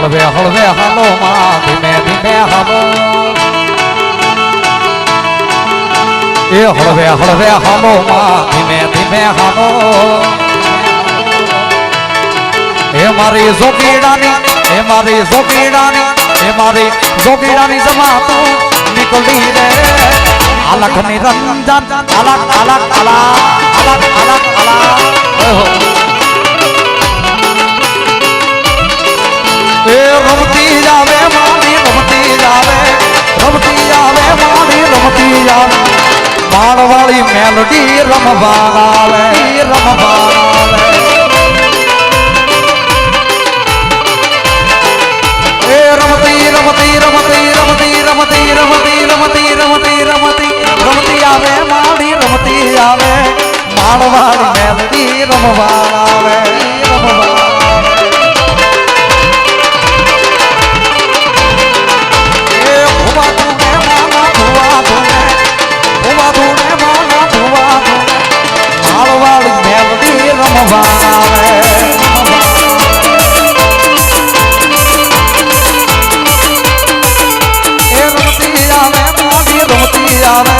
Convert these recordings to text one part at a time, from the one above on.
હળવે હળવે હાલો ધીમે ધીમે હાલો એ હળવે હળવે હાલો ધીમે ધીમે હાલો એ મારી જોગીડાની એ મારી જોગીડાની એ મારી જોગીડાની જમાતું નીકળી રે અલખ નિરંજન અલખ અલખ અલખ અલખ અલખ એ રમતી જાવે, મારી રમતી જાવે રમતી જાવે, મારી રમતી જાવે. માળવાળી મેલડી રમવા આવે રમવા આવે. એ રમતી રમતી રમતી રમતી રમતી રમતી રમતી રમતી રમતી રમતી આવે માળી રમતી આવે. માળવાળી મેલડી રમવા આવે રમવા I'll be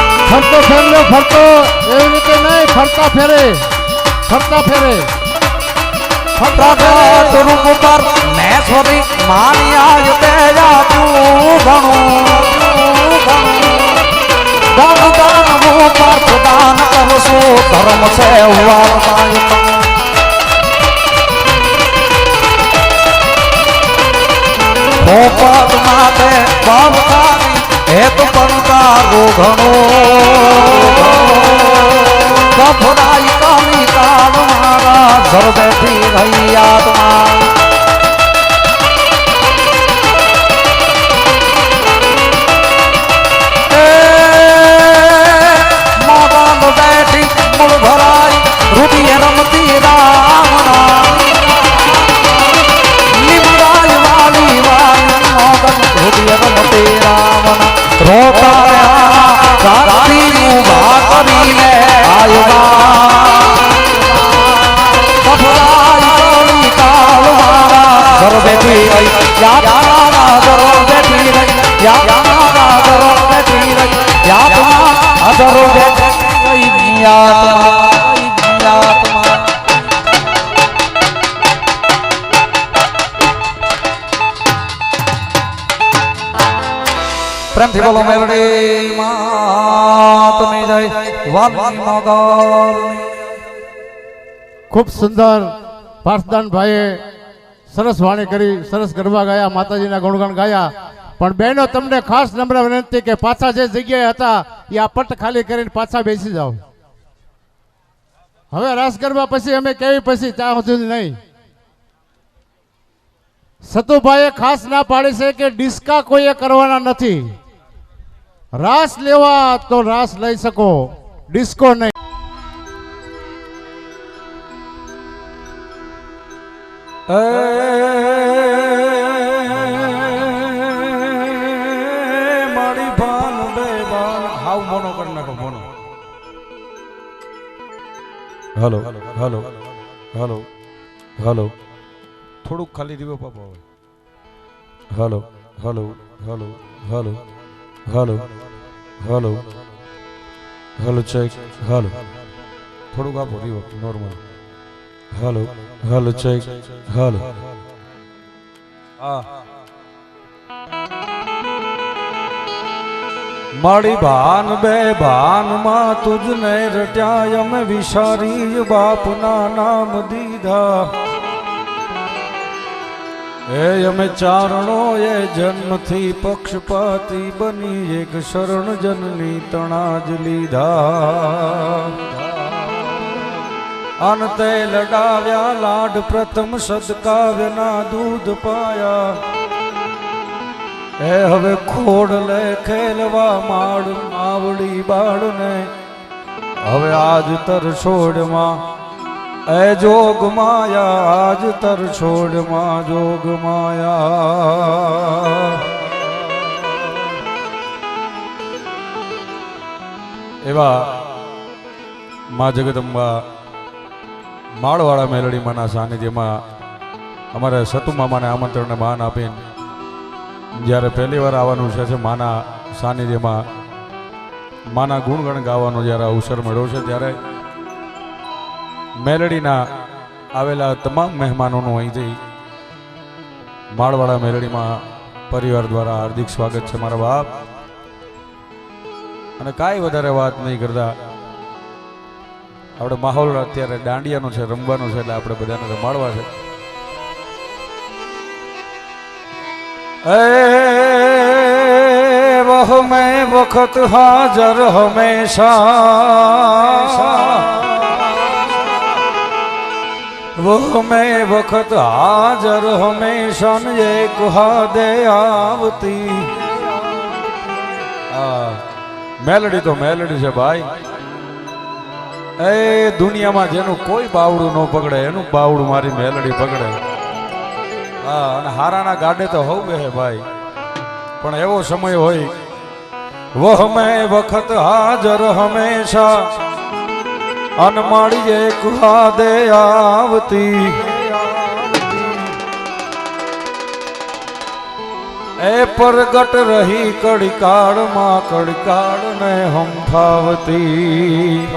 ફરતો ફેરલો ફરતો. એવી રીતે નહીં ફરતા ફેરે. ફરતા ફેરે. ફરતા ફેરે. તુરુ ઉપર મેં સોરી માની આજ તેજા તું ભણું દાન ઉપર પ્રદાન કરશું ધર્મ છે વાર્તા ભોપાત માટે ભવતાની હેત પંકારો ઘણો. કફરાઈ ખૂબ સુંદર પાર્થદાનભાઈએ સરસ વાણી કરી, સરસ ગરબા ગાયા, માતાજીના ગુણગાન ગાયા. પણ બહેનો, તમને ખાસ નમ્ર વિનંતી કે પાછા જે જગ્યાએ હતા, એ આ પટ ખાલી કરીને પાછા બેસી જાઓ. હવે રાસ ગરબા પછી અમે કેવી પછી? ત્યાં સુધી નહીં. સતુભાઈએ ખાસ ના પાડી છે કે ડિસ્કા કોઈએ કરવાના નથી. રાસ લેવા તો રાસ લઈ શકો. ડિસ્કો નહીં મારી ભાન બે ભાન હાવ મોનો કરી નાખો mono hello hello hello hello થોડુંક ખાલી દીવો પાપા હોય hello hello hello hello hello hello hello check hello થોડુંક આપો દીવો normal hello hello check hello મારી ભાન બે ભાનમાં તુજને રટ્યા, અમે વિસારી બાપના નામ દીધા. એ અમે ચારણો, એ જન્મથી પક્ષપાતી બની એક શરણ જનની તણાજ લીધા. અંતે લડાવ્યા, લાડ પ્રથમ સદકાવ્યના દૂધ પાયા. એ હવે ખોડ લે ખેલવા માડ, માવડી બાળને. હવે આજ તર છોડમાં એ જોગ માયા, આજ તર છોડમાં જોગ માયા. એવા મા જગદંબા માળવાળા મેલડીમાંના સાનિધ્યમાં અમારા સતુ મામાને આમંત્રણને માન આપીને જ્યારે પહેલી વાર આવવાનું છે માના સાનિધ્યમાં, માના ગુણગણ ગાવાનો જ્યારે અવસર મળ્યો છે ત્યારે મેલડીના આવેલા તમામ મહેમાનોનું અહીંથી માળવાડા મેલડીમાં પરિવાર દ્વારા હાર્દિક સ્વાગત છે મારા બાપ. અને કાંઈ વધારે વાત નહીં કરતા. આપણે માહોલ અત્યારે દાંડિયાનો છે, રમવાનો છે, એટલે આપણે બધાને રમાડવા છે. એ વખત હાજર હમેશા. वह मैं वक्त हाजर हमेशा न एक हादे आवती આ મેલડી તો મેલડી છે ભાઈ એ દુનિયામાં જેનું કોઈ બાવડું ન પકડે એનું બાવડું મારી મેલડી પકડે હા અને હારાના ગાડે તો હોવ બે ભાઈ પણ એવો સમય હોય વહ મેં વખત હાજર હંમેશા અનમાળીએ કુહાદે આવતી. એ પરગટ રહી કડકાળમાં, કડકાળને હંફાવતી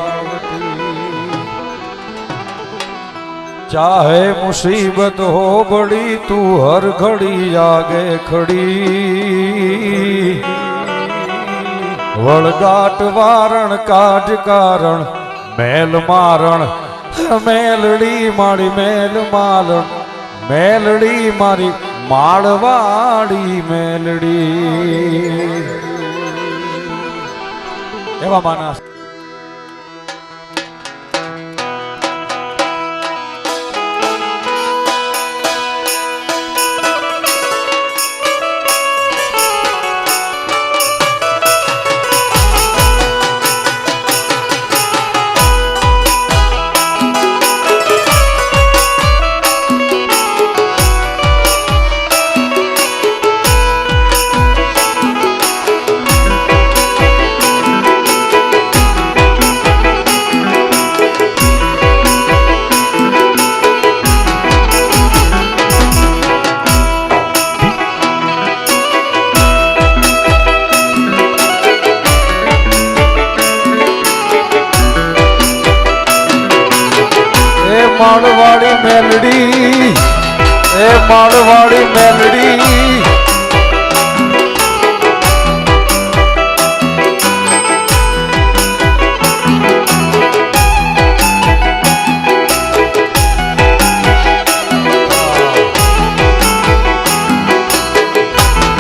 ચાહે મુસીબત હો બડી તું હર ઘડી આગે ખડી. વળગાટ વારણ કાજ કારણ મેલ મારણ મેલડી મારી મેલ મારણ મેલડી મારી માળવાડી મેલડી. એવા માણસ. એ માળવાડી મેલડી.